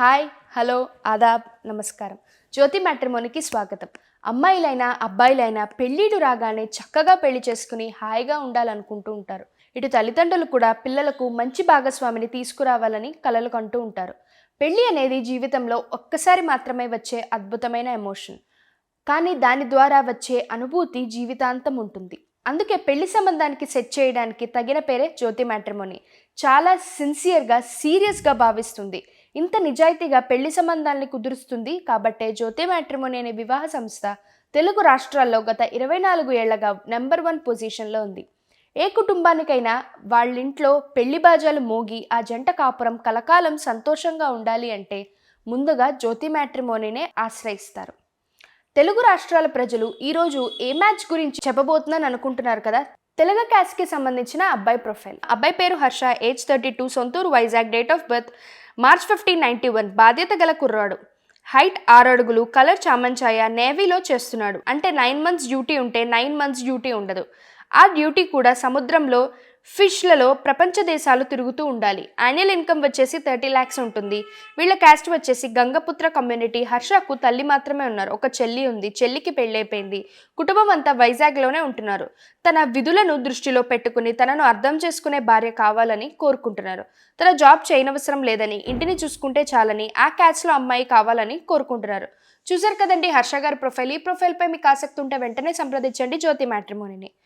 Hi hello Aadab నమస్కారం. జ్యోతి మ్యాట్రిమోనికి స్వాగతం. అమ్మాయిలైనా అబ్బాయిలైనా పెళ్ళిడు రాగానే చక్కగా పెళ్ళి చేసుకుని హాయిగా ఉండాలనుకుంటూ ఉంటారు. ఇటు తల్లిదండ్రులు కూడా పిల్లలకు మంచి భాగస్వామిని తీసుకురావాలని కలలు కంటూ ఉంటారు. పెళ్ళి అనేది జీవితంలో ఒక్కసారి మాత్రమే వచ్చే అద్భుతమైన ఎమోషన్. కానీ దాని ద్వారా వచ్చే అనుభూతి జీవితాంతం ఉంటుంది. అందుకే పెళ్ళి సంబంధానికి సెట్ చేయడానికి తగిన పేరే జ్యోతి మ్యాట్రిమోని. చాలా సిన్సియర్గా సీరియస్గా భావిస్తుంది. ఇంత నిజాయితీగా పెళ్ళి సంబంధాల్ని కుదురుస్తుంది కాబట్టే జ్యోతి మ్యాట్రిమోని అనే వివాహ సంస్థ తెలుగు రాష్ట్రాల్లో గత ఇరవై నాలుగు ఏళ్ళగా నెంబర్ వన్ పొజిషన్లో ఉంది. ఏ కుటుంబానికైనా వాళ్ళింట్లో పెళ్ళి బాజాలు మోగి ఆ జంట కాపురం కలకాలం సంతోషంగా ఉండాలి అంటే ముందుగా జ్యోతి మ్యాట్రిమోనీనే ఆశ్రయిస్తారు. తెలుగు రాష్ట్రాల ప్రజలు ఈరోజు ఏ మ్యాచ్ గురించి చెప్పబోతున్నాను అనుకుంటున్నారు కదా? తెలుగు క్యాస్కి సంబంధించిన అబ్బాయి ప్రొఫైల్. అబ్బాయి పేరు హర్ష ఏజ్ థర్టీ టూ సొంతూరు Vizag date of birth March fifteen ninety one బాధ్యత గల కుర్రాడు. హైట్ ఆరు అడుగులు కలర్ చామంచాయ నేవీలో చేస్తున్నాడు. అంటే నైన్ మంత్స్ డ్యూటీ ఉంటే నైన్ మంత్స్ డ్యూటీ ఉండదు. ఆ డ్యూటీ కూడా సముద్రంలో ఫిష్లలో ప్రపంచ దేశాలు తిరుగుతూ ఉండాలి. యాన్యువల్ ఇన్కమ్ వచ్చేసి థర్టీ ల్యాక్స్ ఉంటుంది. వీళ్ళ క్యాస్ట్ వచ్చేసి గంగపుత్ర కమ్యూనిటీ హర్షకు తల్లి మాత్రమే ఉన్నారు. ఒక చెల్లి ఉంది. చెల్లికి పెళ్ళైపోయింది. కుటుంబం అంతా వైజాగ్లోనే ఉంటున్నారు. తన విధులను దృష్టిలో పెట్టుకుని తనను అర్థం చేసుకునే భార్య కావాలని కోరుకుంటున్నారు. తన జాబ్ చేయనవసరం లేదని ఇంటిని చూసుకుంటే చాలని ఆ క్యాస్ట్లో అమ్మాయి కావాలని కోరుకుంటున్నారు. చూసారు కదండి హర్ష గారి ప్రొఫైల్? ఈ ప్రొఫైల్పై మీకు ఆసక్తి ఉంటే వెంటనే సంప్రదించండి. జ్యోతి మ్యాట్రిమోనిని.